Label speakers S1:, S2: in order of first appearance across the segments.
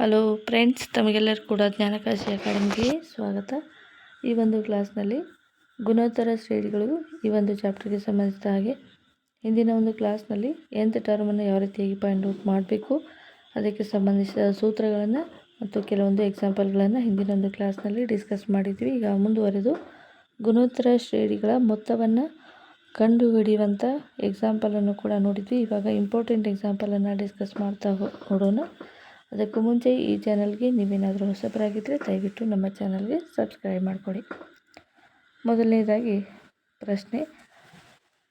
S1: Hello friends ತಮಗೆಲ್ಲರೂ ಕೂಡ ಜ್ಞಾನಕಾಶಿ ಅಕಾಡೆಮಿಗೆ ಸ್ವಾಗತ. ಈ ಒಂದು ಕ್ಲಾಸ್ನಲ್ಲಿ ಗುಣೋತ್ತರ ಶ್ರೇಣಿಗಳು ಈ ಒಂದು ಚಾಪ್ಟರ್ಗೆ ಸಂಬಂಧಿಸಿದ ಹಾಗೆ ಹಿಂದಿನ ಒಂದು ಕ್ಲಾಸ್ನಲ್ಲಿ ಎಂಥ ಟರ್ಮನ್ನು ಯಾವ ರೀತಿಯಾಗಿ ಪಾಯಿಂಟ್ ಔಟ್ ಮಾಡಬೇಕು, ಅದಕ್ಕೆ ಸಂಬಂಧಿಸಿದ ಸೂತ್ರಗಳನ್ನು ಮತ್ತು ಕೆಲವೊಂದು ಎಕ್ಸಾಂಪಲ್ಗಳನ್ನು ಹಿಂದಿನ ಒಂದು ಕ್ಲಾಸ್ನಲ್ಲಿ ಡಿಸ್ಕಸ್ ಮಾಡಿದ್ವಿ ಈಗ ಮುಂದುವರೆದು ಗುಣೋತ್ತರ ಶ್ರೇಣಿಗಳ ಮೊತ್ತವನ್ನು ಕಂಡುಹಿಡಿಯುವಂಥ ಎಕ್ಸಾಂಪಲನ್ನು ಕೂಡ ನೋಡಿದ್ವಿ. ಇವಾಗ ಇಂಪಾರ್ಟೆಂಟ್ ಎಕ್ಸಾಂಪಲನ್ನು ಡಿಸ್ಕಸ್ ಮಾಡ್ತಾ ನೋಡೋಣ. ಅದಕ್ಕೂ ಮುಂಚೆ ಈ ಚಾನಲ್ಗೆ ನೀವೇನಾದರೂ ಹೊಸಬರಾಗಿದ್ದರೆ ದಯವಿಟ್ಟು ನಮ್ಮ ಚಾನಲ್ಗೆ ಸಬ್ಸ್ಕ್ರೈಬ್ ಮಾಡಿಕೊಡಿ. ಮೊದಲನೇದಾಗಿ ಪ್ರಶ್ನೆ,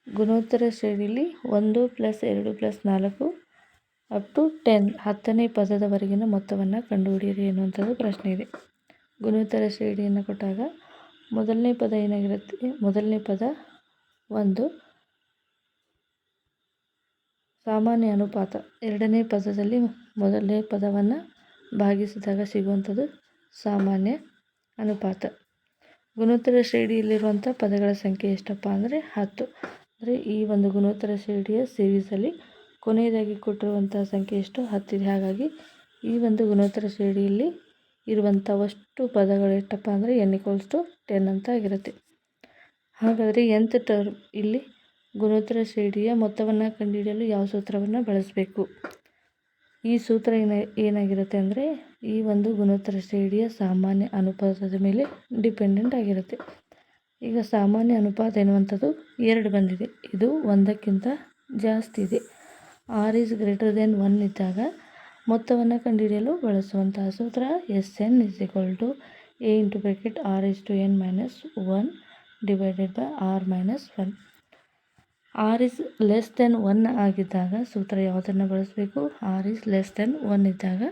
S1: ಗುಣೋತ್ತರ ಶ್ರೇಣಿಯಲ್ಲಿ ಒಂದು ಪ್ಲಸ್ ಎರಡು ಪ್ಲಸ್ ನಾಲ್ಕು ಅಪ್ ಟು ಟೆನ್ ಹತ್ತನೇ ಪದದವರೆಗಿನ ಮೊತ್ತವನ್ನು ಕಂಡುಹಿಡಿಯಿರಿ ಅನ್ನುವಂಥದ್ದು ಪ್ರಶ್ನೆ ಇದೆ. ಗುಣೋತ್ತರ ಶ್ರೇಣಿಯನ್ನು ಕೊಟ್ಟಾಗ ಮೊದಲನೇ ಪದ ಏನಾಗಿರುತ್ತೆ? ಮೊದಲನೇ ಪದ ಒಂದು. ಸಾಮಾನ್ಯ ಅನುಪಾತ. ಎರಡನೇ ಪದದಲ್ಲಿ ಮೊದಲನೇ ಪದವನ್ನು ಭಾಗಿಸಿದಾಗ ಸಿಗುವಂಥದ್ದು ಸಾಮಾನ್ಯ ಅನುಪಾತ. ಗುಣೋತ್ತರ ಶ್ರೇಣಿಯಲ್ಲಿರುವಂಥ ಪದಗಳ ಸಂಖ್ಯೆ ಎಷ್ಟಪ್ಪ ಅಂದರೆ ಹತ್ತು. ಅಂದರೆ ಈ ಒಂದು ಗುಣೋತ್ತರ ಶ್ರೇಣಿಯ ಸೀರೀಸಲ್ಲಿ ಕೊನೆಯದಾಗಿ ಕೊಟ್ಟಿರುವಂಥ ಸಂಖ್ಯೆ ಎಷ್ಟು? ಹತ್ತಿದೆ. ಹಾಗಾಗಿ ಈ ಒಂದು ಗುಣೋತ್ತರ ಶ್ರೇಣಿಯಲ್ಲಿ ಇರುವಂಥ ಅಷ್ಟು ಪದಗಳು ಎಷ್ಟಪ್ಪ ಅಂದರೆ ಎನ್ ಇಕ್ವಲ್ಸ್ ಟು ಟೆನ್ ಅಂತ ಆಗಿರುತ್ತೆ. ಹಾಗಾದರೆ ಎಂತ್ ಟರ್ಮ್ ಇಲ್ಲಿ ಗುಣೋತ್ತರ ಶ್ರೇಣಿಯ ಮೊತ್ತವನ್ನು ಕಂಡುಹಿಡಿಯಲು ಯಾವ ಸೂತ್ರವನ್ನು ಬಳಸಬೇಕು? ಈ ಸೂತ್ರ ಏನ, ಏನಾಗಿರುತ್ತೆ ಅಂದರೆ, ಈ ಒಂದು ಗುಣೋತ್ತರ ಶ್ರೇಣಿಯ ಸಾಮಾನ್ಯ ಅನುಪಾತದ ಮೇಲೆ ಡಿಪೆಂಡೆಂಟ್ ಆಗಿರುತ್ತೆ. ಈಗ ಸಾಮಾನ್ಯ ಅನುಪಾತ ಎನ್ನುವಂಥದ್ದು ಎರಡು ಬಂದಿದೆ. ಇದು ಒಂದಕ್ಕಿಂತ ಜಾಸ್ತಿ ಇದೆ. R is greater than one ಇದ್ದಾಗ ಮೊತ್ತವನ್ನು ಕಂಡುಹಿಡಿಯಲು ಬಳಸುವಂತಹ ಸೂತ್ರ S N is equal to A into bracket R is to N minus one divided by R minus one R is less than one ಆಗಿದ್ದಾಗ ಸೂತ್ರ ಯಾವುದನ್ನು ಬಳಸಬೇಕು? R is less than one ಇದ್ದಾಗ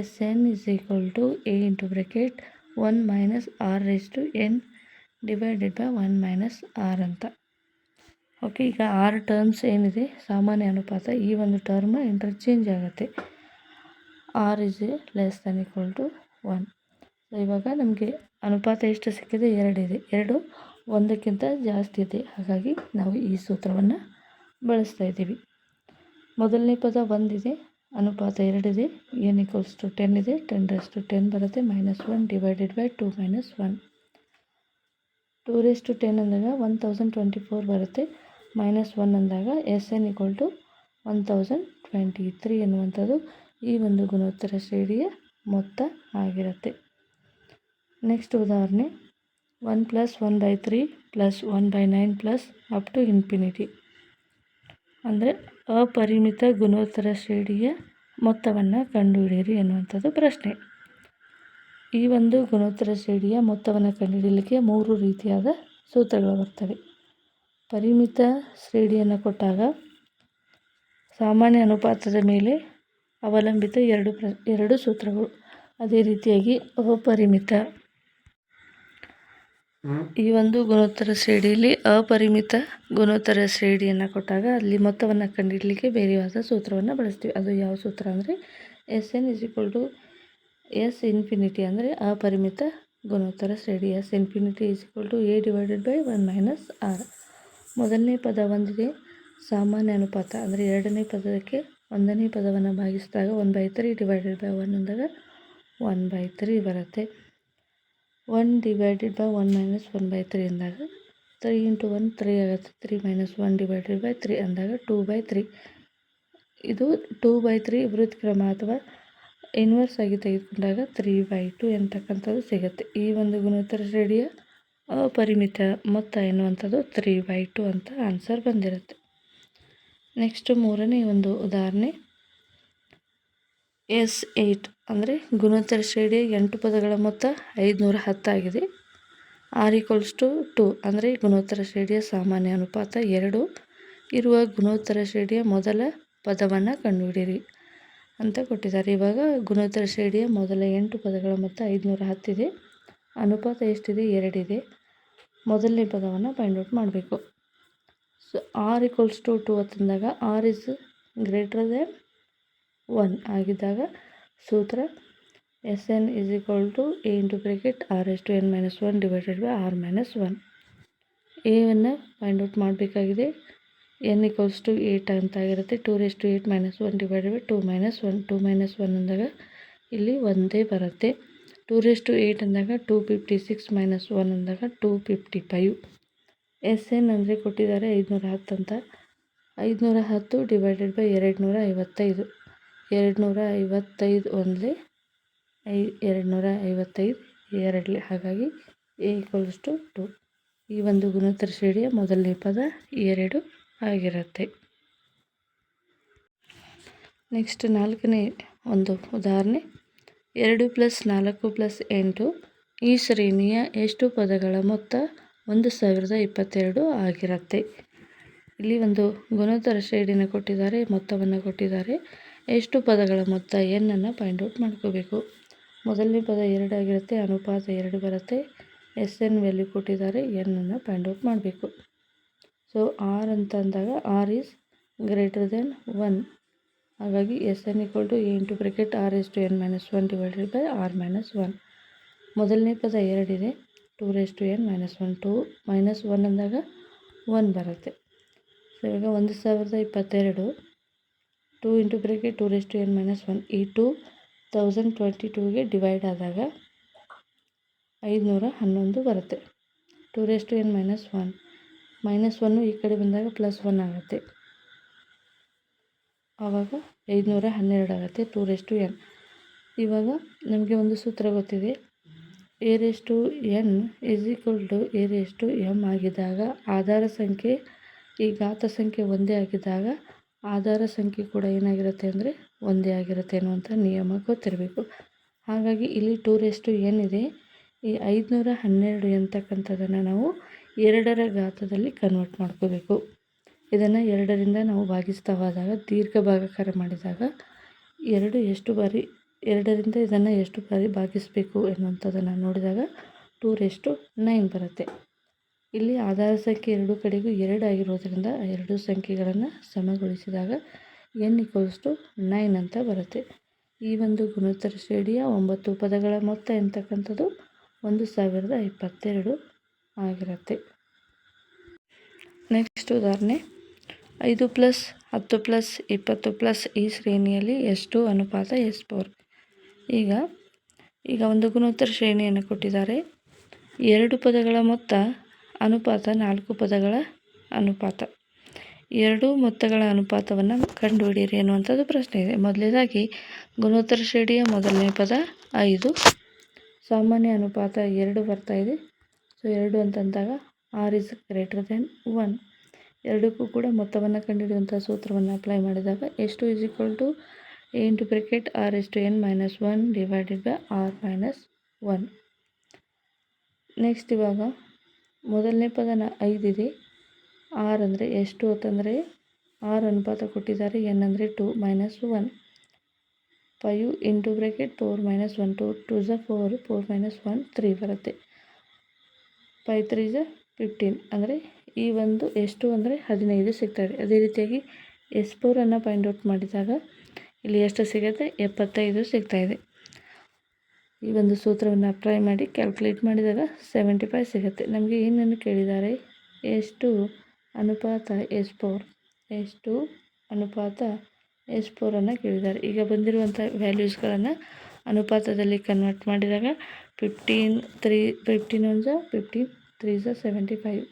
S1: S N is equal to A into bracket one minus R raise to N divided by one minus R ಅಂತ. Okay ಈಗ R terms ಏನಿದೆ? ಸಾಮಾನ್ಯ ಅನುಪಾತ. ಈ ಒಂದು ಟರ್ಮ್ ಇಂಟರ್ಚೇಂಜ್ ಆಗುತ್ತೆ. R is less than equal to one so ಇವಾಗ ನಮಗೆ ಅನುಪಾತ ಎಷ್ಟು ಸಿಕ್ಕಿದೆ? ಎರಡಿದೆ ಎರಡು ಒಂದಕ್ಕಿಂತ ಜಾಸ್ತಿ ಇದೆ. ಹಾಗಾಗಿ ನಾವು ಈ ಸೂತ್ರವನ್ನು ಬಳಸ್ತಾ ಇದ್ದೀವಿ. ಮೊದಲನೇ ಪದ ಒಂದಿದೆ, ಅನುಪಾತ ಎರಡಿದೆ ಎನ್ ಈಕ್ವಲ್ಸ್ ಟು ಟೆನ್ ಇದೆ ಟೆನ್ ರೇಸ್ ಟು ಟೆನ್ ಬರುತ್ತೆ minus one divided by two minus one two raise to ten ಅಂದಾಗ ಒನ್ ತೌಸಂಡ್ ಟ್ವೆಂಟಿ ಫೋರ್ ಬರುತ್ತೆ ಮೈನಸ್ ಒನ್ ಅಂದಾಗ S N equal to one thousand twenty three ಎನ್ನುವಂಥದ್ದು ಈ ಒಂದು ಗುಣೋತ್ತರ ಶ್ರೇಣಿಯ ಮೊತ್ತ ಆಗಿರುತ್ತೆ. ನೆಕ್ಸ್ಟ್ ಉದಾಹರಣೆ. One plus one by three plus one by nine plus up to infinity. ಅಂದರೆ ಅಪರಿಮಿತ ಗುಣೋತ್ತರ ಶ್ರೇಣಿಯ ಮೊತ್ತವನ್ನು ಕಂಡುಹಿಡಿಯಿರಿ ಎನ್ನುವಂಥದ್ದು ಪ್ರಶ್ನೆ. ಈ ಒಂದು ಗುಣೋತ್ತರ ಶ್ರೇಣಿಯ ಮೊತ್ತವನ್ನು ಕಂಡುಹಿಡಿಯಲಿಕ್ಕೆ ಮೂರು ರೀತಿಯಾದ ಸೂತ್ರಗಳು ಬರ್ತವೆ. ಪರಿಮಿತ ಶ್ರೇಣಿಯನ್ನು ಕೊಟ್ಟಾಗ ಸಾಮಾನ್ಯ ಅನುಪಾತದ ಮೇಲೆ ಅವಲಂಬಿತ ಎರಡು ಪ್ರ, ಎರಡು ಸೂತ್ರಗಳು. ಅದೇ ರೀತಿಯಾಗಿ ಅಪರಿಮಿತ. ಈ ಒಂದು ಗುಣೋತ್ತರ ಶ್ರೇಣಿಯಲ್ಲಿ ಅಪರಿಮಿತ ಗುಣೋತ್ತರ ಶ್ರೇಣಿಯನ್ನು ಕೊಟ್ಟಾಗ ಅಲ್ಲಿ ಮೊತ್ತವನ್ನು ಕಂಡುಹಿಡಲಿಕ್ಕೆ ಬೇರೆಯಾದ ಸೂತ್ರವನ್ನು ಬಳಸ್ತೀವಿ. ಅದು ಯಾವ ಸೂತ್ರ ಅಂದರೆ S N is equal to S infinity ಅಂದರೆ ಅಪರಿಮಿತ ಗುಣೋತ್ತರ ಶ್ರೇಣಿ. S infinity is equal to A divided by one minus R ಮೊದಲನೇ ಪದ ಒಂದಿದೆ ಸಾಮಾನ್ಯ ಅನುಪಾತ ಅಂದರೆ ಎರಡನೇ ಪದಕ್ಕೆ ಒಂದನೇ ಪದವನ್ನು ಭಾಗಿಸಿದಾಗ one by three divided by one ಅಂದಾಗ ಒನ್ ಬೈ ತ್ರೀ ಬರುತ್ತೆ. One divided by one minus one by three ಅಂದಾಗ ತ್ರೀ ಇಂಟು ಒನ್ ತ್ರೀ ಆಗುತ್ತೆ. Three minus one divided by three ಅಂದಾಗ ಟೂ ಬೈ ತ್ರೀ ಇದು ಟೂ ಬೈ ತ್ರೀ ಕ್ರಮ ಅಥವಾ inverse ಆಗಿ ತೆಗೆದುಕೊಂಡಾಗ ತ್ರೀ ಬೈ ಟು ಎಂತಕ್ಕಂಥದ್ದು ಸಿಗುತ್ತೆ. ಈ ಒಂದು ಗುಣೋತ್ತರ ಶ್ರೇಣಿಯ ಪರಿಮಿತ ಮೊತ್ತ ಎನ್ನುವಂಥದ್ದು ತ್ರೀ ಬೈ ಟು ಅಂತ ಆನ್ಸರ್ ಬಂದಿರುತ್ತೆ. ನೆಕ್ಸ್ಟ್ ಮೂರನೇ ಒಂದು ಉದಾಹರಣೆ. ಎಸ್ ಏಯ್ಟ್ ಅಂದರೆ ಗುಣೋತ್ತರ ಶ್ರೇಣಿಯ ಎಂಟು ಪದಗಳ ಮೊತ್ತ ಐದುನೂರ ಹತ್ತಾಗಿದೆ. ಆರ್ ಈಕ್ವಲ್ಸ್ ಟು ಟು ಅಂದರೆ ಗುಣೋತ್ತರ ಶ್ರೇಣಿಯ ಸಾಮಾನ್ಯ ಅನುಪಾತ ಎರಡು. ಇರುವ ಗುಣೋತ್ತರ ಶ್ರೇಣಿಯ ಮೊದಲ ಪದವನ್ನು ಕಂಡುಹಿಡಿಯಿರಿ ಅಂತ ಕೊಟ್ಟಿದ್ದಾರೆ. ಇವಾಗ ಗುಣೋತ್ತರ ಶ್ರೇಣಿಯ ಮೊದಲ ಎಂಟು ಪದಗಳ ಮೊತ್ತ ಐದುನೂರ ಹತ್ತಿದೆ. ಅನುಪಾತ ಎಷ್ಟಿದೆ? ಎರಡಿದೆ. ಮೊದಲನೇ ಪದವನ್ನು ಫೈಂಡ್ ಔಟ್ ಮಾಡಬೇಕು. So R equals to two ಅಂತಂದಾಗ R is greater than one ಆಗಿದ್ದಾಗ ಸೂತ್ರ S N is equal to A into bracket R is to N minus one divided by R minus one. ಎವನ್ನು find out ಮಾಡಬೇಕಾಗಿದೆ. N equals to eight ಅಂತ ಆಗಿರುತ್ತೆ. Two raise to eight minus one divided by two minus one. Two minus one ಅಂದಾಗ ಇಲ್ಲಿ ಒಂದೇ ಬರುತ್ತೆ. Two raise to eight ಅಂದಾಗ two fifty six minus one ಅಂದಾಗ two fifty five. S N ಅಂದರೆ ಕೊಟ್ಟಿದ್ದಾರೆ ಐದುನೂರ ಹತ್ತು ಅಂತ. ಐದುನೂರ ಹತ್ತು ಡಿವೈಡೆಡ್ ಬೈ ಎರಡು ನೂರ ಐವತ್ತೈದು. ಎರಡು ನೂರ ಐವತ್ತೈದು ಒಂದ್ಲಿ, ಐ ಎರಡು ನೂರ ಐವತ್ತೈದು ಎರಡಲೇ, ಹಾಗಾಗಿ ಎ ಈಕ್ವಲ್ಸ್ ಟು ಟು. ಈ ಒಂದು ಗುಣೋತ್ತರ ಶ್ರೇಣಿಯ ಮೊದಲನೇ ಪದ ಎರಡು ಆಗಿರುತ್ತೆ. ನೆಕ್ಸ್ಟ್ ನಾಲ್ಕನೇ ಒಂದು ಉದಾಹರಣೆ. ಎರಡು ಪ್ಲಸ್ ನಾಲ್ಕು ಪ್ಲಸ್ ಎಂಟು ಈ ಶ್ರೇಣಿಯ ಎಷ್ಟು ಪದಗಳ ಮೊತ್ತ ಒಂದು ಸಾವಿರದ ಇಪ್ಪತ್ತೆರಡು ಆಗಿರುತ್ತೆ. ಇಲ್ಲಿ ಒಂದು ಗುಣೋತ್ತರ ಶ್ರೇಣಿನ ಕೊಟ್ಟಿದ್ದಾರೆ, ಮೊತ್ತವನ್ನು ಕೊಟ್ಟಿದ್ದಾರೆ. ಎಷ್ಟು ಪದಗಳ ಮೊತ್ತ ಎನ್ನನ್ನು ಫೈಂಡ್ ಔಟ್ ಮಾಡ್ಕೋಬೇಕು? ಮೊದಲನೇ ಪದ ಎರಡಾಗಿರುತ್ತೆ ಅನುಪಾತ ಎರಡು ಬರುತ್ತೆ. ಎಸ್ ಎನ್ ವ್ಯಾಲ್ಯೂ ಕೊಟ್ಟಿದ್ದಾರೆ ಎನ್ನನ್ನು ಫೈಂಡ್ ಔಟ್ ಮಾಡಬೇಕು. ಸೊ ಆರ್ ಅಂತ ಅಂದಾಗ R is greater than one ಹಾಗಾಗಿ S N equal to A into bracket R is to N minus one divided by R minus one ಮೊದಲನೇ ಪದ ಎರಡಿದೆ two raise to N minus one two minus one ಅಂದಾಗ one ಬರುತ್ತೆ. So ಇವಾಗ ಒಂದು ಸಾವಿರದ ಇಪ್ಪತ್ತೆರಡು. Two into bracket two raise to N minus one ಈ ಟೂ ತೌಸಂಡ್ ಟ್ವೆಂಟಿ ಟೂಗೆ ಡಿವೈಡ್ ಆದಾಗ ಐದುನೂರ ಹನ್ನೊಂದು ಬರುತ್ತೆ. Two raise to N minus one. Minus one ಈ ಕಡೆ ಬಂದಾಗ ಪ್ಲಸ್ ಒನ್ ಆಗುತ್ತೆ. ಆವಾಗ ಐದುನೂರ ಹನ್ನೆರಡು ಆಗುತ್ತೆ ಟೂ ರೇಸ್ ಟು ಎನ್. ಇವಾಗ ನಮಗೆ ಒಂದು ಸೂತ್ರ ಗೊತ್ತಿದೆ. A raise to N is equal to A raise to M ಆಗಿದ್ದಾಗ ಆಧಾರ ಸಂಖ್ಯೆ ಈ ಘಾತ ಸಂಖ್ಯೆ ಒಂದೇ ಆಗಿದ್ದಾಗ ಆಧಾರ ಸಂಖ್ಯೆ ಕೂಡ ಏನಾಗಿರುತ್ತೆ ಅಂದರೆ ಒಂದೇ ಆಗಿರುತ್ತೆ ಅನ್ನುವಂಥ ನಿಯಮ ಗೊತ್ತಿರಬೇಕು. ಹಾಗಾಗಿ ಇಲ್ಲಿ ಟೂ ಏನಿದೆ ಈ ಐದುನೂರ ಹನ್ನೆರಡು ಎಂತಕ್ಕಂಥದ್ದನ್ನು ನಾವು ಎರಡರ ಘಾತದಲ್ಲಿ ಕನ್ವರ್ಟ್ ಮಾಡ್ಕೋಬೇಕು. ಇದನ್ನು ಎರಡರಿಂದ ನಾವು ಭಾಗಿಸ್ತಾ ಹೋದಾಗ, ದೀರ್ಘ ಭಾಗಾಕಾರ ಮಾಡಿದಾಗ ಎರಡು ಎಷ್ಟು ಬಾರಿ, ಎರಡರಿಂದ ಇದನ್ನು ಎಷ್ಟು ಬಾರಿ ಭಾಗಿಸಬೇಕು ಎನ್ನುವಂಥದ್ದನ್ನು ನೋಡಿದಾಗ ಟೂ ರೇಸ್ಟು ನೈನ್ ಬರುತ್ತೆ. ಇಲ್ಲಿ ಆಧಾರ ಸಂಖ್ಯೆ ಎರಡು ಕಡೆಗೂ ಎರಡು ಆಗಿರೋದ್ರಿಂದ ಎರಡು ಸಂಖ್ಯೆಗಳನ್ನು ಸಮಗೊಳಿಸಿದಾಗ ಎನ್ ಈಕ್ವಲ್ಸ್ ಟು ನೈನ್ ಅಂತ ಬರುತ್ತೆ. ಈ ಒಂದು ಗುಣೋತ್ತರ ಶ್ರೇಣಿಯ ಒಂಬತ್ತು ಪದಗಳ ಮೊತ್ತ ಎಂತಕ್ಕಂಥದ್ದು? ಒಂದು ಸಾವಿರದ ಇಪ್ಪತ್ತೆರಡು ಆಗಿರುತ್ತೆ. ನೆಕ್ಸ್ಟ್ ಉದಾಹರಣೆ. ಐದು ಪ್ಲಸ್ ಹತ್ತು ಪ್ಲಸ್ ಇಪ್ಪತ್ತು ಪ್ಲಸ್ ಈ ಶ್ರೇಣಿಯಲ್ಲಿ ಎಷ್ಟು ಅನುಪಾತ? S four. ಈಗ ಈಗ ಒಂದು ಗುಣೋತ್ತರ ಶ್ರೇಣಿಯನ್ನು ಕೊಟ್ಟಿದ್ದಾರೆ. ಎರಡು ಪದಗಳ ಮೊತ್ತ ಅನುಪಾತ ನಾಲ್ಕು ಪದಗಳ ಅನುಪಾತ. ಎರಡು ಮೊತ್ತಗಳ ಅನುಪಾತವನ್ನು ಕಂಡುಹಿಡಿಯಿರಿ ಅನ್ನುವಂಥದ್ದು ಪ್ರಶ್ನೆ ಇದೆ. ಮೊದಲನೇದಾಗಿ ಗುಣೋತ್ತರ ಶ್ರೇಣಿಯ ಮೊದಲನೇ ಪದ ಐದು. ಸಾಮಾನ್ಯ ಅನುಪಾತ ಎರಡು ಬರ್ತಾ ಇದೆ. ಸೊ ಎರಡು ಅಂತಂದಾಗ R is greater than one ಎರಡಕ್ಕೂ ಕೂಡ ಮೊತ್ತವನ್ನು ಕಂಡುಹಿಡಿಯುವಂಥ ಸೂತ್ರವನ್ನು ಅಪ್ಲೈ ಮಾಡಿದಾಗ ಎಷ್ಟು is equal to A into bracket R is to N minus one divided by R minus one next ಇವಾಗ ಮೊದಲನೇ ಪದನ ಐದಿದೆ. ಆರ್ ಅಂದರೆ ಎಷ್ಟು ಅಂತಂದರೆ ಆರ್ ಅನುಪಾತ ಕೊಟ್ಟಿದ್ದಾರೆ. ಎನ್ ಅಂದರೆ two minus one. Five into bracket four minus one. Two to the four four minus one, three ಬರುತ್ತೆ. ಫೈವ್ ತ್ರೀ ಝ ಫಿಫ್ಟೀನ್ ಅಂದರೆ ಈ ಒಂದು ಎಷ್ಟು ಅಂದರೆ ಹದಿನೈದು ಸಿಗ್ತದೆ ಅದೇ ರೀತಿಯಾಗಿ ಎಸ್ ಫೋರನ್ನು ಫೈಂಡ್ ಔಟ್ ಮಾಡಿದಾಗ ಇಲ್ಲಿ ಎಷ್ಟು ಸಿಗುತ್ತೆ? ಎಪ್ಪತ್ತೈದು ಸಿಗ್ತಾಯಿದೆ ಈ ಒಂದು ಸೂತ್ರವನ್ನು ಅಪ್ಲೈ ಮಾಡಿ ಕ್ಯಾಲ್ಕುಲೇಟ್ ಮಾಡಿದಾಗ ಸೆವೆಂಟಿ ಫೈವ್ ಸಿಗುತ್ತೆ. ನಮಗೆ ಏನನ್ನು ಕೇಳಿದ್ದಾರೆ? ಎಷ್ಟು ಅನುಪಾತ ಎಸ್ ಫೋರ್. ಎಷ್ಟು ಅನುಪಾತ ಎಸ್ ಫೋರನ್ನು ಕೇಳಿದ್ದಾರೆ. ಈಗ ಬಂದಿರುವಂಥ ವ್ಯಾಲ್ಯೂಸ್ಗಳನ್ನು ಅನುಪಾತದಲ್ಲಿ ಕನ್ವರ್ಟ್ ಮಾಡಿದಾಗ fifteen three fifteen one the fifteen three the seventy five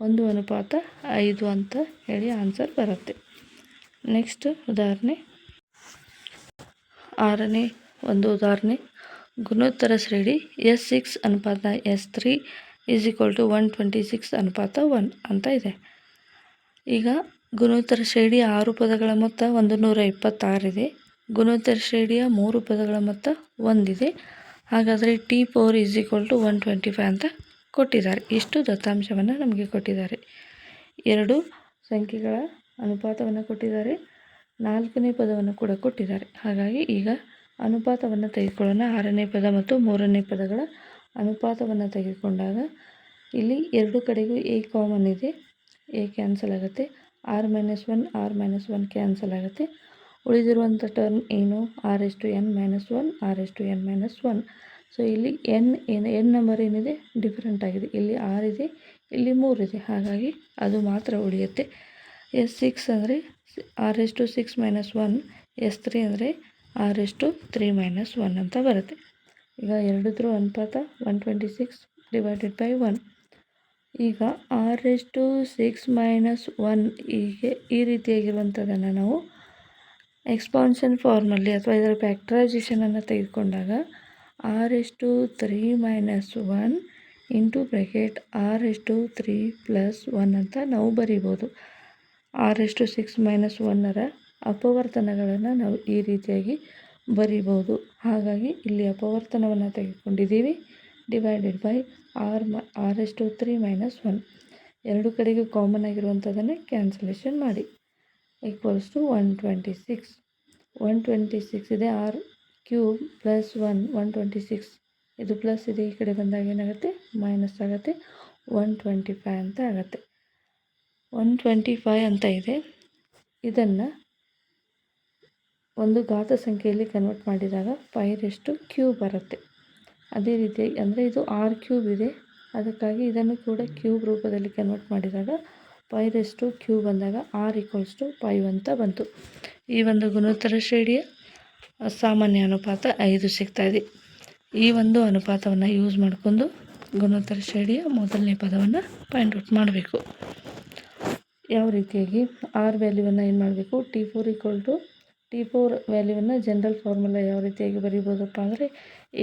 S1: ಒಂದು ಅನುಪಾತ ಐದು ಅಂತ ಹೇಳಿ ಆನ್ಸರ್ ಬರುತ್ತೆ. ನೆಕ್ಸ್ಟ್ ಉದಾಹರಣೆ. ಆರನೇ ಒಂದು ಉದಾಹರಣೆ. ಗುಣೋತ್ತರ ಶ್ರೇಣಿ ಎಸ್ ಸಿಕ್ಸ್ ಅನುಪಾತ S three is equal to one twenty six ಅನುಪಾತ ಒನ್ ಅಂತ ಇದೆ. ಈಗ ಗುಣೋತ್ತರ ಶ್ರೇಣಿಯ ಆರು ಪದಗಳ ಮೊತ್ತ ಒಂದು ನೂರ ಇಪ್ಪತ್ತಾರಿದೆ ಗುಣೋತ್ತರ ಶ್ರೇಣಿಯ ಮೂರು ಪದಗಳ ಮೊತ್ತ ಒಂದಿದೆ. ಹಾಗಾದರೆ T four is equal to one twenty five ಅಂತ ಕೊಟ್ಟಿದ್ದಾರೆ. ಇಷ್ಟು ದತ್ತಾಂಶವನ್ನು ನಮಗೆ ಕೊಟ್ಟಿದ್ದಾರೆ. ಎರಡು ಸಂಖ್ಯೆಗಳ ಅನುಪಾತವನ್ನು ಕೊಟ್ಟಿದ್ದಾರೆ. ನಾಲ್ಕನೇ ಪದವನ್ನು ಕೂಡ ಕೊಟ್ಟಿದ್ದಾರೆ. ಹಾಗಾಗಿ ಈಗ ಅನುಪಾತವನ್ನು ತೆಗೆದುಕೊಳ್ಳೋಣ. ಆರನೇ ಪದ ಮತ್ತು ಮೂರನೇ ಪದಗಳ ಅನುಪಾತವನ್ನು ತೆಗೆದುಕೊಂಡಾಗ ಇಲ್ಲಿ ಎರಡು ಕಡೆಗೂ ಎ ಕಾಮನ್ ಇದೆ. ಎ ಕ್ಯಾನ್ಸಲ್ ಆಗುತ್ತೆ. R minus one R minus one cancel ಆಗುತ್ತೆ. ಉಳಿದಿರುವಂಥ ಟರ್ಮ್ ಏನು? R is to N minus one R is to N minus one so ಇಲ್ಲಿ ಎನ್ ಏನು ಎನ್ ನಂಬರ್ ಏನಿದೆ? ಡಿಫ್ರೆಂಟ್ ಆಗಿದೆ. ಇಲ್ಲಿ ಆರ್ ಇದೆ, ಇಲ್ಲಿ ಮೂರು ಇದೆ. ಹಾಗಾಗಿ ಅದು ಮಾತ್ರ ಉಳಿಯುತ್ತೆ. ಎಸ್ ಸಿಕ್ಸ್ ಅಂದರೆ R is to six minus one S three ಅಂದರೆ ಆರ್ ಎಷ್ಟು ತ್ರೀ ಮೈನಸ್ ಒನ್ ಅಂತ ಬರುತ್ತೆ. ಈಗ ಎರಡದ್ರ ಅನುಪಾತ one twenty six divided by one. ಈಗ ಆರ್ ಎಷ್ಟು ಸಿಕ್ಸ್ ಮೈನಸ್ ಒನ್ ಹೀಗೆ ಈ ರೀತಿಯಾಗಿರುವಂಥದ್ದನ್ನು ನಾವು ಎಕ್ಸ್ಪಾನ್ಷನ್ ಫಾರ್ಮಲ್ಲಿ ಅಥವಾ ಇದರ ಫ್ಯಾಕ್ಟ್ರೈಸೇಷನನ್ನು ತೆಗೆದುಕೊಂಡಾಗ ಆರ್ ಎಷ್ಟು three minus one into bracket R ಎಷ್ಟು ತ್ರೀ ಪ್ಲಸ್ ಒನ್ ಅಂತ ನಾವು ಬರಿಬೋದು. ಆರ್ ಎಷ್ಟು ಸಿಕ್ಸ್ ಮೈನಸ್ ಒನ್ನರ ಅಪವರ್ತನಗಳನ್ನು ನಾವು ಈ ರೀತಿಯಾಗಿ ಬರಿಬೋದು ಹಾಗಾಗಿ ಇಲ್ಲಿ ಅಪವರ್ತನವನ್ನು ತೆಗೆದುಕೊಂಡಿದ್ದೀವಿ. ಡಿವೈಡೆಡ್ ಬೈ ಆರ್ ಮ R is to three minus one ಎರಡು ಕಡೆಗೂ ಕಾಮನ್ ಆಗಿರುವಂಥದ್ದನ್ನೇ ಕ್ಯಾನ್ಸಲೇಷನ್ ಮಾಡಿ. Equals to one twenty six one twenty six ಇದೆ R cube plus one one twenty six ಇದು ಪ್ಲಸ್ ಇದೆ, ಈ ಕಡೆ ಬಂದಾಗ ಏನಾಗುತ್ತೆ? ಮೈನಸ್ ಆಗುತ್ತೆ. ಒನ್ ಟ್ವೆಂಟಿ ಫೈವ್ ಅಂತ ಆಗುತ್ತೆ. ಒನ್ ಟ್ವೆಂಟಿ ಫೈವ್ ಅಂತ ಇದೆ. ಇದನ್ನು ಒಂದು ಘಾತ ಸಂಖ್ಯೆಯಲ್ಲಿ ಕನ್ವರ್ಟ್ ಮಾಡಿದಾಗ ಫೈರೆಷ್ಟು ಕ್ಯೂ ಬರುತ್ತೆ. ಅದೇ ರೀತಿಯಾಗಿ ಅಂದರೆ ಇದು ಆರ್ ಕ್ಯೂಬ್ ಇದೆ. ಅದಕ್ಕಾಗಿ ಇದನ್ನು ಕೂಡ ಕ್ಯೂಬ್ ರೂಪದಲ್ಲಿ ಕನ್ವರ್ಟ್ ಮಾಡಿದಾಗ ಫೈರೆಷ್ಟು ಕ್ಯೂ ಬಂದಾಗ ಆರ್ ಈಕ್ವಲ್ಸ್ ಟು ಫೈವ್ ಅಂತ ಬಂತು. ಈ ಒಂದು ಗುಣೋತ್ತರ ಶ್ರೇಣಿಯ ಸಾಮಾನ್ಯ ಅನುಪಾತ ಐದು ಸಿಗ್ತಾಯಿದೆ ಈ ಒಂದು ಅನುಪಾತವನ್ನು ಯೂಸ್ ಮಾಡಿಕೊಂಡು ಗುಣೋತ್ತರ ಶ್ರೇಣಿಯ ಮೊದಲನೇ ಪದವನ್ನು ಫೈಂಡ್ ಔಟ್ ಮಾಡಬೇಕು. ಯಾವ ರೀತಿಯಾಗಿ ಆರ್ ವ್ಯಾಲ್ಯೂವನ್ನು ಏನು ಮಾಡಬೇಕು? T four equal to T four ವ್ಯಾಲ್ಯೂವನ್ನು ಜನರಲ್ ಫಾರ್ಮುಲಾ ಯಾವ ರೀತಿಯಾಗಿ ಬರಿಬೋದಪ್ಪ ಅಂದರೆ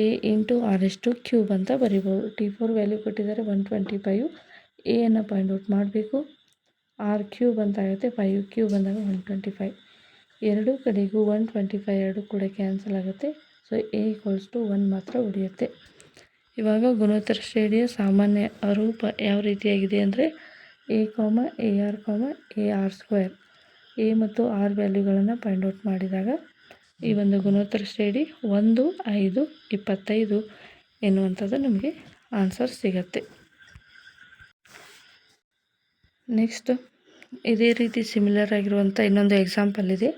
S1: ಎ ಇಂಟು ಆರ್ ಎಷ್ಟು ಕ್ಯೂಬ್ ಅಂತ ಬರಿಬೋದು. ಟಿ ಫೋರ್ ವ್ಯಾಲ್ಯೂ ಕೊಟ್ಟಿದ್ದಾರೆ ಒನ್ ಟ್ವೆಂಟಿ ಫೈವ್. ಎಯನ್ನು ಪಾಯಿಂಟ್ ಔಟ್ ಮಾಡಬೇಕು. ಆರ್ ಕ್ಯೂಬ್ ಅಂತ ಆಗುತ್ತೆ, ಫೈವ್ ಕ್ಯೂಬ್ ಅಂದಾಗ ಒನ್ ಟ್ವೆಂಟಿ ಫೈವ್. ಎರಡೂ ಕಡೆಗೂ ಒನ್ ಟ್ವೆಂಟಿ ಫೈವ್, ಎರಡು ಕೂಡ ಕ್ಯಾನ್ಸಲ್ ಆಗುತ್ತೆ. So, A equals to one ಮಾತ್ರ ಉಳಿಯುತ್ತೆ. ಇವಾಗ ಗುಣೋತ್ತರ ಶ್ರೇಣಿಯ ಸಾಮಾನ್ಯ ರೂಪ ಯಾವ ರೀತಿಯಾಗಿದೆ ಅಂದರೆ a comma a r comma a r square. A ಮತ್ತು ಆರ್ ವ್ಯಾಲ್ಯೂಗಳನ್ನು ಫೈಂಡ್ ಔಟ್ ಮಾಡಿದಾಗ ಈ ಒಂದು ಗುಣೋತ್ತರ ಶ್ರೇಣಿ ಒಂದು, ಐದು, ಇಪ್ಪತ್ತೈದು ಎನ್ನುವಂಥದ್ದು ನಮಗೆ ಆನ್ಸರ್ ಸಿಗತ್ತೆ. ನೆಕ್ಸ್ಟ್ ಇದೇ ರೀತಿ ಸಿಮಿಲರ್ ಆಗಿರುವಂಥ ಇನ್ನೊಂದು ಎಕ್ಸಾಂಪಲ್ ಇದೆ.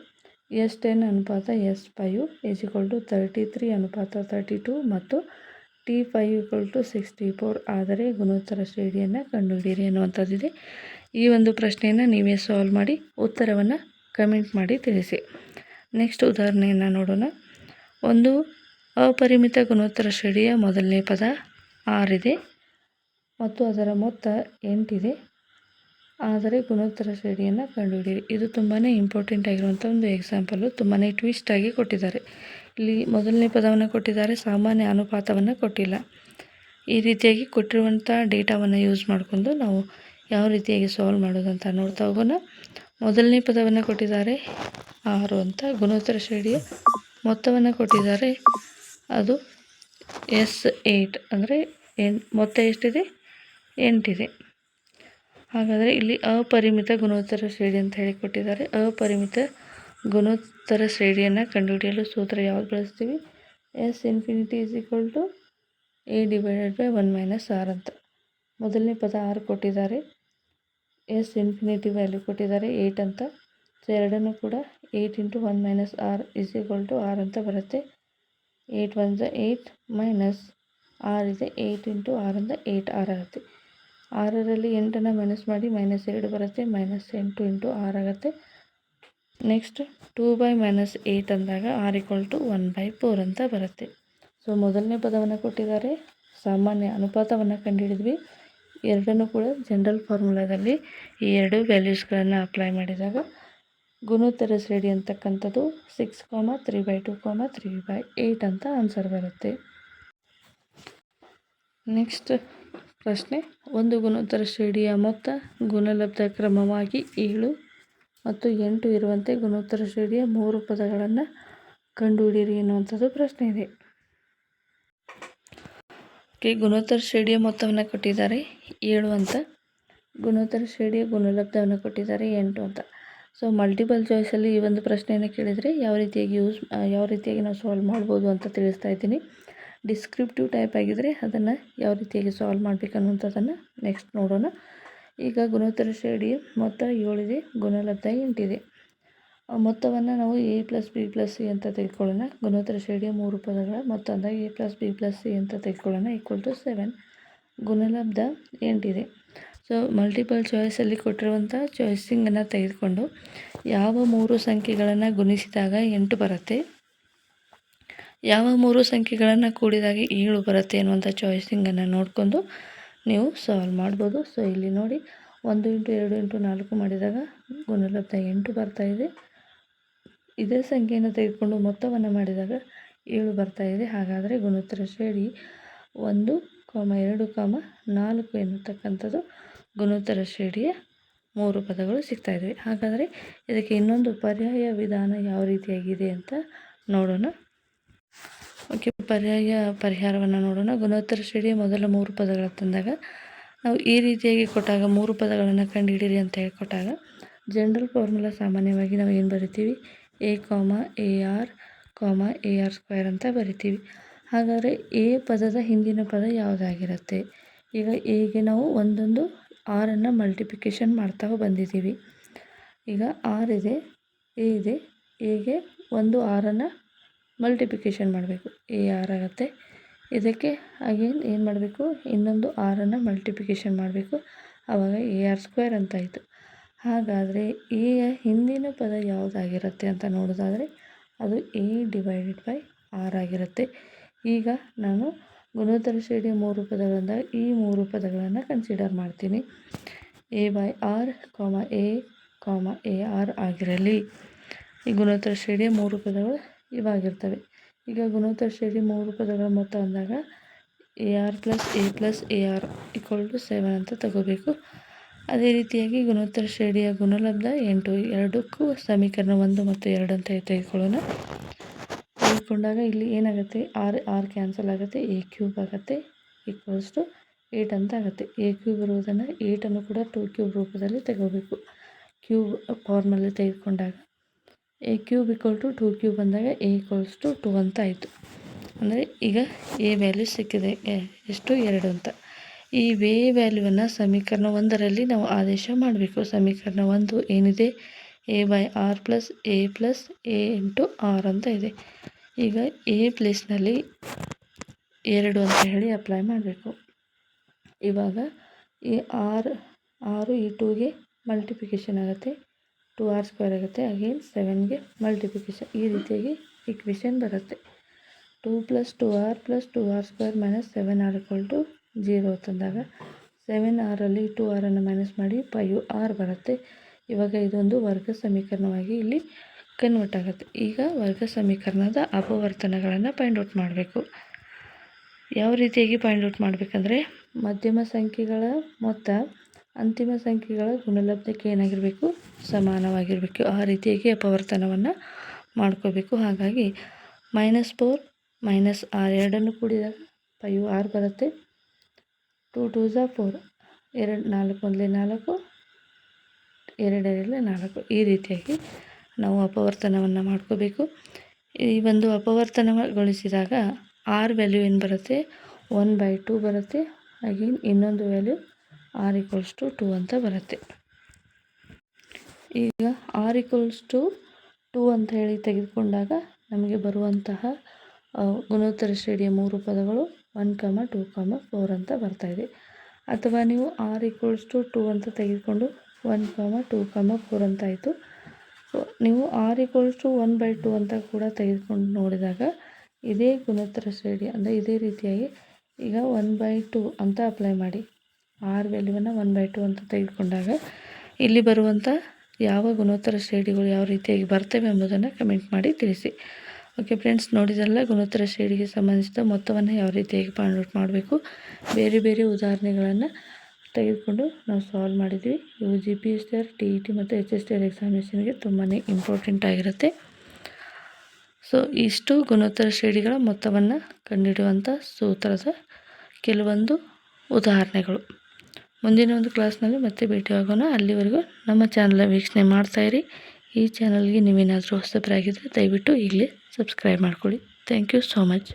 S1: ಎಸ್ ಟೆನ್ ಅನುಪಾತ s five is equal to thirty three ಅನುಪಾತ ತರ್ಟಿ ಟು ಮತ್ತು t five equal to sixty four ಆದರೆ ಗುಣೋತ್ತರ ಶ್ರೇಣಿಯನ್ನು ಕಂಡುಹಿಡಿಯಿರಿ ಅನ್ನುವಂಥದ್ದಿದೆ ಈ ಒಂದು ಪ್ರಶ್ನೆಯನ್ನು ನೀವೇ ಸಾಲ್ವ್ ಮಾಡಿ ಉತ್ತರವನ್ನು ಕಮೆಂಟ್ ಮಾಡಿ ತಿಳಿಸಿ. ನೆಕ್ಸ್ಟ್ ಉದಾಹರಣೆಯನ್ನು ನೋಡೋಣ. ಒಂದು ಅಪರಿಮಿತ ಗುಣೋತ್ತರ ಶ್ರೇಣಿಯ ಮೊದಲನೇ ಪದ ಆರಿದೆ ಮತ್ತು ಅದರ ಮೊತ್ತ ಎಂಟಿದೆ ಆದರೆ ಗುಣೋತ್ತರ ಶ್ರೇಣಿಯನ್ನು ಕಂಡುಹಿಡಿಯಿರಿ. ಇದು ತುಂಬಾ ಇಂಪಾರ್ಟೆಂಟ್ ಆಗಿರುವಂಥ ಒಂದು ಎಕ್ಸಾಂಪಲು ತುಂಬಾ ಟ್ವಿಸ್ಟಾಗಿ ಕೊಟ್ಟಿದ್ದಾರೆ. ಇಲ್ಲಿ ಮೊದಲನೇ ಪದವನ್ನು ಕೊಟ್ಟಿದ್ದಾರೆ, ಸಾಮಾನ್ಯ ಅನುಪಾತವನ್ನು ಕೊಟ್ಟಿಲ್ಲ. ಈ ರೀತಿಯಾಗಿ ಕೊಟ್ಟಿರುವಂಥ ಡೇಟಾವನ್ನು ಯೂಸ್ ಮಾಡಿಕೊಂಡು ನಾವು ಯಾವ ರೀತಿಯಾಗಿ ಸಾಲ್ವ್ ಮಾಡೋದು ಅಂತ ನೋಡ್ತಾ ಹೋಗೋಣ. ಮೊದಲನೇ ಪದವನ್ನು ಕೊಟ್ಟಿದ್ದಾರೆ ಆರು ಅಂತ. ಗುಣೋತ್ತರ ಶ್ರೇಣಿಯ ಮೊತ್ತವನ್ನು ಕೊಟ್ಟಿದ್ದಾರೆ. ಅದು ಎಸ್ ಏಯ್ಟ್ ಅಂದರೆ ಎನ್, ಮೊತ್ತ ಎಷ್ಟಿದೆ? ಎಂಟಿದೆ. ಹಾಗಾದರೆ ಇಲ್ಲಿ ಅಪರಿಮಿತ ಗುಣೋತ್ತರ ಶ್ರೇಣಿ ಅಂತ ಹೇಳಿ ಕೊಟ್ಟಿದ್ದಾರೆ. ಅಪರಿಮಿತ ಗುಣೋತ್ತರ ಶ್ರೇಣಿಯನ್ನು ಕಂಡುಹಿಡಿಯಲು ಸೂತ್ರ ಯಾವ್ದು ಬಳಸ್ತೀವಿ? S infinity is equal to a divided by one minus r ಅಂತ. ಮೊದಲನೇ ಪದ ಆರು ಕೊಟ್ಟಿದ್ದಾರೆ. ಎಸ್ ಇನ್ಫಿನಿಟಿ ವ್ಯಾಲ್ಯೂ ಕೊಟ್ಟಿದ್ದಾರೆ ಏಯ್ಟ್ ಅಂತ. ಸೊ ಎರಡನ್ನೂ ಕೂಡ eight into one minus r is equal to r ಅಂತ ಬರುತ್ತೆ. Eight one are eight minus r ಇದೆ. ಏಯ್ಟ್ ಇಂಟು ಆರ್ ಅಂದ ಏಯ್ಟ್ ಆರ್ ಆಗುತ್ತೆ. ಆರರಲ್ಲಿ ಎಂಟನ್ನು ಮೈನಸ್ ಮಾಡಿ ಮೈನಸ್ ಎರಡು ಬರುತ್ತೆ. ಮೈನಸ್ ಎಂಟು ಇಂಟು ಆರ್ ಆಗುತ್ತೆ. Next two by minus eight ಅಂದಾಗ r equal to one by four ಅಂತ ಬರುತ್ತೆ. ಸೊ ಮೊದಲನೇ ಪದವನ್ನು ಕೊಟ್ಟಿದ್ದಾರೆ. ಸಾಮಾನ್ಯ ಅನುಪಾತವನ್ನು ಕಂಡುಹಿಡಿದ್ವಿ. ಎರಡನ್ನೂ ಕೂಡ ಜನರಲ್ ಫಾರ್ಮುಲಾದಲ್ಲಿ ಈ ಎರಡು ವ್ಯಾಲ್ಯೂಸ್ಗಳನ್ನು ಅಪ್ಲೈ ಮಾಡಿದಾಗ ಗುಣೋತ್ತರ ಶ್ರೇಣಿ ಅಂತಕ್ಕಂಥದ್ದು six comma three by two comma three by eight ಅಂತ ಆನ್ಸರ್ ಬರುತ್ತೆ. ನೆಕ್ಸ್ಟ್ ಪ್ರಶ್ನೆ, ಒಂದು ಗುಣೋತ್ತರ ಶ್ರೇಣಿಯ ಮೊತ್ತ ಗುಣಲಬ್ಧ ಕ್ರಮವಾಗಿ ಏಳು ಮತ್ತು ಎಂಟು ಇರುವಂತೆ ಗುಣೋತ್ತರ ಶ್ರೇಣಿಯ ಮೂರು ಪದಗಳನ್ನು ಕಂಡುಹಿಡಿಯಿರಿ ಎನ್ನುವಂಥದ್ದು ಪ್ರಶ್ನೆ ಇದೆ. ಓಕೆ ಗುಣೋತ್ತರ ಶ್ರೇಣಿಯ ಮೊತ್ತವನ್ನು ಕೊಟ್ಟಿದ್ದಾರೆ. ಏಳು ಅಂತ. ಗುಣೋತ್ತರ ಶ್ರೇಣಿಯ ಗುಣಲಬ್ಧವನ್ನು ಕೊಟ್ಟಿದ್ದಾರೆ. ಎಂಟು ಅಂತ. ಸೊ ಮಲ್ಟಿಪಲ್ ಚಾಯ್ಸಲ್ಲಿ ಈ ಒಂದು ಪ್ರಶ್ನೆಯನ್ನು ಕೇಳಿದರೆ ಯಾವ ರೀತಿಯಾಗಿ ಯೂಸ್ ಯಾವ ರೀತಿಯಾಗಿ ನಾವು ಸಾಲ್ವ್ ಮಾಡ್ಬೋದು ಅಂತ ತಿಳಿಸ್ತಾ ಇದ್ದೀನಿ. ಡಿಸ್ಕ್ರಿಪ್ಟಿವ್ ಟೈಪ್ ಆಗಿದ್ದರೆ ಅದನ್ನು ಯಾವ ರೀತಿಯಾಗಿ ಸಾಲ್ವ್ ಮಾಡಬೇಕನ್ನುವಂಥದ್ದನ್ನು ನೆಕ್ಸ್ಟ್ ನೋಡೋಣ. ಈಗ ಗುಣೋತ್ತರ ಶ್ರೇಣಿ ಮೊತ್ತ ಏಳಿದೆ, ಗುಣಲಬ್ಧ ಎಂಟಿದೆ. ಮೊತ್ತವನ್ನು ನಾವು A plus B plus C ಅಂತ ತೆಗೆದುಕೊಳ್ಳೋಣ. ಗುಣೋತ್ತರ ಶ್ರೇಣಿಯ ಮೂರು ಪದಗಳ ಮೊತ್ತ ಅಂದರೆ A plus B plus C ಅಂತ ತೆಗೆದುಕೊಳ್ಳೋಣ ಈಕ್ವಲ್ ಟು ಸೆವೆನ್ ಗುಣಲಬ್ಧ ಎಂಟಿದೆ. ಸೊ ಮಲ್ಟಿಪಲ್ ಚಾಯ್ಸಲ್ಲಿ ಕೊಟ್ಟಿರುವಂಥ ಚಾಯ್ಸಿಂಗನ್ನು ತೆಗೆದುಕೊಂಡು ಯಾವ ಮೂರು ಸಂಖ್ಯೆಗಳನ್ನು ಗುಣಿಸಿದಾಗ ಎಂಟು ಬರುತ್ತೆ? ಯಾವ ಮೂರು ಸಂಖ್ಯೆಗಳನ್ನು ಕೂಡಿದಾಗ ಏಳು ಬರುತ್ತೆ ಅನ್ನುವಂಥ ಚಾಯ್ಸಿಂಗನ್ನು ನೋಡಿಕೊಂಡು ನೀವು ಸಾಲ್ವ್ ಮಾಡ್ಬೋದು. ಸೊ ಇಲ್ಲಿ ನೋಡಿ, ಒಂದು ಇಂಟು ಎರಡು ಇಂಟು ನಾಲ್ಕು ಮಾಡಿದಾಗ ಗುಣಲಬ್ಧ ಎಂಟು ಬರ್ತಾಯಿದೆ ಇದೇ ಸಂಖ್ಯೆಯನ್ನು ತೆಗೆದುಕೊಂಡು ಮೊತ್ತವನ್ನು ಮಾಡಿದಾಗ ಏಳು ಬರ್ತಾ ಇದೆ. ಹಾಗಾದರೆ ಗುಣೋತ್ತರ ಶ್ರೇಣಿ ಒಂದು ಕಾಮ ಎರಡು ಕಾಮ ನಾಲ್ಕು ಎನ್ನುತಕ್ಕಂಥದ್ದು ಗುಣೋತ್ತರ ಶ್ರೇಣಿಯ ಮೂರು ಪದಗಳು ಸಿಗ್ತಾ ಇದ್ದಾವೆ. ಹಾಗಾದರೆ ಇದಕ್ಕೆ ಇನ್ನೊಂದು ಪರ್ಯಾಯ ವಿಧಾನ ಯಾವ ರೀತಿಯಾಗಿದೆ ಅಂತ ನೋಡೋಣ. ಓಕೆ, ಪರ್ಯಾಯ ಪರಿಹಾರವನ್ನು ನೋಡೋಣ. ಗುಣೋತ್ತರ ಶ್ರೇಣಿಯ ಮೊದಲ ಮೂರು ಪದಗಳ ತಂದಾಗ ನಾವು ಈ ರೀತಿಯಾಗಿ ಕೊಟ್ಟಾಗ ಮೂರು ಪದಗಳನ್ನು ಕಂಡುಹಿಡಿರಿ ಅಂತ ಹೇಳಿಕೊಟ್ಟಾಗ ಜನರಲ್ ಫಾರ್ಮುಲಾ ಸಾಮಾನ್ಯವಾಗಿ ನಾವು ಏನು ಬರಿತೀವಿ? A comma a r comma a r square ಅಂತ ಬರಿತೀವಿ. ಹಾಗಾದರೆ ಎ ಪದದ ಹಿಂದಿನ ಪದ ಯಾವುದಾಗಿರುತ್ತೆ? ಈಗ ಎಗೆ ನಾವು ಒಂದೊಂದು ಆರನ್ನು ಮಲ್ಟಿಪ್ಲಿಕೇಶನ್ ಮಾಡ್ತಾ ಬಂದಿದ್ದೀವಿ. ಈಗ ಆರ್ ಇದೆ ಎ ಇದೆ ಎಗೆ ಒಂದು ಆರನ್ನು ಮಲ್ಟಿಪ್ಲಿಕೇಶನ್ ಮಾಡಬೇಕು. ಎ ಆರ್ ಆಗುತ್ತೆ. ಇದಕ್ಕೆ ಅಗೇನ್ ಏನು ಮಾಡಬೇಕು? ಇನ್ನೊಂದು ಆರನ್ನು ಮಲ್ಟಿಪ್ಲಿಕೇಶನ್ ಮಾಡಬೇಕು. ಆವಾಗ ಎ ಆರ್ ಸ್ಕ್ವೇರ್ ಅಂತಾಯಿತು ಹಾಗಾದರೆ ಎಯ ಹಿಂದಿನ ಪದ ಯಾವುದಾಗಿರುತ್ತೆ ಅಂತ ನೋಡೋದಾದರೆ ಅದು ಎ ಡಿವೈಡೆಡ್ ಬೈ ಆರ್ ಆಗಿರುತ್ತೆ. ಈಗ ನಾನು ಗುಣೋತ್ತರ ಶ್ರೇಣಿಯ ಮೂರು ಪದಗಳಿಂದ ಈ ಮೂರು ಪದಗಳನ್ನು ಕನ್ಸಿಡರ್ ಮಾಡ್ತೀನಿ. A by r comma a comma a r ಆಗಿರಲಿ. ಈ ಗುಣೋತ್ತರ ಶ್ರೇಣಿಯ ಮೂರು ಪದಗಳು ಇವಾಗಿರ್ತವೆ. ಈಗ ಗುಣೋತ್ತರ ಶ್ರೇಣಿ ಮೂರು ಪದಗಳ ಮೊತ್ತ ಅಂದಾಗ a r plus a plus a r equal to seven ಅಂತ ತಗೋಬೇಕು. ಅದೇ ರೀತಿಯಾಗಿ ಗುಣೋತ್ತರ ಶ್ರೇಣಿಯ ಗುಣಲಬ್ಧ ಎಂಟು, ಎರಡಕ್ಕೂ ಸಮೀಕರಣ ಒಂದು ಮತ್ತು ಎರಡು ಅಂತ ತೆಗೆದುಕೊಳ್ಳೋಣ. ತೆಗೆದುಕೊಂಡಾಗ ಇಲ್ಲಿ ಏನಾಗುತ್ತೆ? ಆರ್ ಆರ್ ಕ್ಯಾನ್ಸಲ್ ಆಗುತ್ತೆ, ಎ ಕ್ಯೂಬ್ ಆಗುತ್ತೆ ಈಕ್ವಲ್ಸ್ ಟು ಏಟ್ ಅಂತ ಆಗುತ್ತೆ. ಎ ಕ್ಯೂಬ್ ಇರುವುದನ್ನು ಏಟನ್ನು ಕೂಡ ಟು ಕ್ಯೂಬ್ ರೂಪದಲ್ಲಿ ತಗೋಬೇಕು ಕ್ಯೂಬ್ ಫಾರ್ಮಲ್ಲಿ ತೆಗೆದುಕೊಂಡಾಗ a cube equal to two cube ಬಂದಾಗ ಎ ಈಕ್ವಲ್ಸ್ ಟು ಟು ಅಂತ ಆಯಿತು. ಅಂದರೆ ಈಗ ಎ ವ್ಯಾಲ್ಯೂ ಸಿಕ್ಕಿದೆ. ಎಷ್ಟು? ಎರಡು ಅಂತ. ಈ ವೇ ವ್ಯಾಲ್ಯೂವನ್ನು ಸಮೀಕರಣ ಒಂದರಲ್ಲಿ ನಾವು ಆದೇಶ ಮಾಡಬೇಕು. ಸಮೀಕರಣ ಒಂದು ಏನಿದೆ? A by r plus a plus a into r ಅಂತ ಇದೆ. ಈಗ ಎ ಪ್ಲೇಸ್ನಲ್ಲಿ ಎರಡು ಅಂತ ಹೇಳಿ ಅಪ್ಲೈ ಮಾಡಬೇಕು. ಇವಾಗ ಈ ಆರ್ ಆರು ಈ ಟೂಗೆ ಮಲ್ಟಿಪ್ಲಿಕೇಶನ್ ಆಗುತ್ತೆ. ಟೂ ಆರ್ ಸ್ಕ್ವೇರ್ ಆಗುತ್ತೆ. ಅಗೇನ್ ಸೆವೆನ್ಗೆ ಮಲ್ಟಿಪ್ಲಿಕೇಶನ್ ಈ ರೀತಿಯಾಗಿ ಇಕ್ವೇಷನ್ ಬರುತ್ತೆ. Two plus two r plus two r square minus seven r equal to zero ತಂದಾಗ ಸೆವೆನ್ ಆರಲ್ಲಿ ಟು ಆರನ್ನು ಮೈನಸ್ ಮಾಡಿ ಫೈವ್ ಆರ್ ಬರುತ್ತೆ. ಇವಾಗ ಇದೊಂದು ವರ್ಗ ಸಮೀಕರಣವಾಗಿ ಇಲ್ಲಿ ಕನ್ವರ್ಟ್ ಆಗುತ್ತೆ. ಈಗ ವರ್ಗ ಸಮೀಕರಣದ ಅಪವರ್ತನಗಳನ್ನು ಔಟ್ ಮಾಡಬೇಕು. ಯಾವ ರೀತಿಯಾಗಿ ಔಟ್ ಮಾಡಬೇಕಂದ್ರೆ ಮಧ್ಯಮ ಸಂಖ್ಯೆಗಳ ಮೊತ್ತ, ಅಂತಿಮ ಸಂಖ್ಯೆಗಳ ಗುಣಲಬ್ಧಕ್ಕೆ ಏನಾಗಿರಬೇಕು? ಸಮಾನವಾಗಿರಬೇಕು. ಆ ರೀತಿಯಾಗಿ ಅಪವರ್ತನವನ್ನು ಮಾಡ್ಕೋಬೇಕು. ಹಾಗಾಗಿ ಮೈನಸ್ ಫೋರ್ ಮೈನಸ್ ಆರ್ ಎರಡನ್ನು ಕೂಡಿದಾಗ ಫೈವ್ ಆರ್ ಬರುತ್ತೆ. Two two are four. ಎರಡು, ನಾಲ್ಕು, ಒಂದಲೇ ನಾಲ್ಕು ಎರಡರಲ್ಲೇ ನಾಲ್ಕು. ಈ ರೀತಿಯಾಗಿ ನಾವು ಅಪವರ್ತನವನ್ನು ಮಾಡ್ಕೋಬೇಕು. ಈ ಒಂದು ಅಪವರ್ತನಗೊಳಿಸಿದಾಗ ಆರ್ ವ್ಯಾಲ್ಯೂ ಏನು ಬರುತ್ತೆ? ಒನ್ ಬೈ ಟೂ ಬರುತ್ತೆ. ಅಗೇನ್ ಇನ್ನೊಂದು value r equals to two ಅಂತ ಬರುತ್ತೆ. ಈಗ ಆರ್ ಈಕ್ವಲ್ಸ್ ಟು ಟೂ ಅಂತ ಹೇಳಿ ತೆಗೆದುಕೊಂಡಾಗ ನಮಗೆ ಬರುವಂತಹ ಗುಣೋತ್ತರ ಶ್ರೇಣಿಯ ಮೂರು ಪದಗಳು one comma two comma four ಅಂತ ಬರ್ತಾಯಿದೆ ಅಥವಾ ನೀವು ಆರ್ ಈಕ್ವಲ್ಸ್ ಟು ಟೂ ಅಂತ ತೆಗೆದುಕೊಂಡು one comma two comma four ಅಂತ ಆಯಿತು. ಸೊ ನೀವು r equals to one by two ಅಂತ ಕೂಡ ತೆಗೆದುಕೊಂಡು ನೋಡಿದಾಗ ಇದೇ ಗುಣೋತ್ತರ ಶ್ರೇಣಿ ಅಂದರೆ ಇದೇ ರೀತಿಯಾಗಿ ಈಗ ಒನ್ ಬೈ ಟು ಅಂತ ಅಪ್ಲೈ ಮಾಡಿ. ಆರ್ ವ್ಯಾಲ್ಯೂವನ್ನು ಒನ್ ಬೈ ಟೂ ಅಂತ ತೆಗೆದುಕೊಂಡಾಗ ಇಲ್ಲಿ ಬರುವಂಥ ಯಾವ ಗುಣೋತ್ತರ ಶ್ರೇಣಿಗಳು ಯಾವ ರೀತಿಯಾಗಿ ಬರ್ತವೆ ಎಂಬುದನ್ನು ಕಮೆಂಟ್ ಮಾಡಿ ತಿಳಿಸಿ. ಓಕೆ ಫ್ರೆಂಡ್ಸ್ ನೋಡಿದಲ್ಲ ಗುಣೋತ್ತರ ಶ್ರೇಣಿಗೆ ಸಂಬಂಧಿಸಿದ ಮೊತ್ತವನ್ನು ಯಾವ ರೀತಿ ಫೈಂಡ್ ಔಟ್ ಮಾಡಬೇಕು? ಬೇರೆ ಬೇರೆ ಉದಾಹರಣೆಗಳನ್ನು ತೆಗೆದುಕೊಂಡು ನಾವು ಸಾಲ್ವ್ ಮಾಡಿದ್ವಿ. ಇವು G P S R T E T ಮತ್ತು ಎಚ್ ಎಸ್ ಟಿ ಆರ್ ಎಕ್ಸಾಮಿನೇಷನ್ಗೆ ತುಂಬಾ ಇಂಪಾರ್ಟೆಂಟ್ ಆಗಿರುತ್ತೆ. ಸೊ ಇಷ್ಟು ಗುಣೋತ್ತರ ಶ್ರೇಣಿಗಳ ಮೊತ್ತವನ್ನು ಕಂಡುಹಿಡಿಯುವಂಥ ಸೂತ್ರದ ಕೆಲವೊಂದು ಉದಾಹರಣೆಗಳು. ಮುಂದಿನ ಒಂದು ಕ್ಲಾಸ್ನಲ್ಲಿ ಮತ್ತೆ ಭೇಟಿಯಾಗೋಣ. ಅಲ್ಲಿವರೆಗೂ ನಮ್ಮ ಚಾನಲ್ ವೀಕ್ಷಣೆ ಮಾಡ್ತಾಯಿರಿ ಈ ಚಾನಲ್ಗೆ ನೀವೇನಾದರೂ ಹೊಸಬರಾಗಿದ್ದರೆ ದಯವಿಟ್ಟು ಇಲ್ಲಿ ಸಬ್ಸ್ಕ್ರೈಬ್ ಮಾಡ್ಕೊಳ್ಳಿ. Thank you so much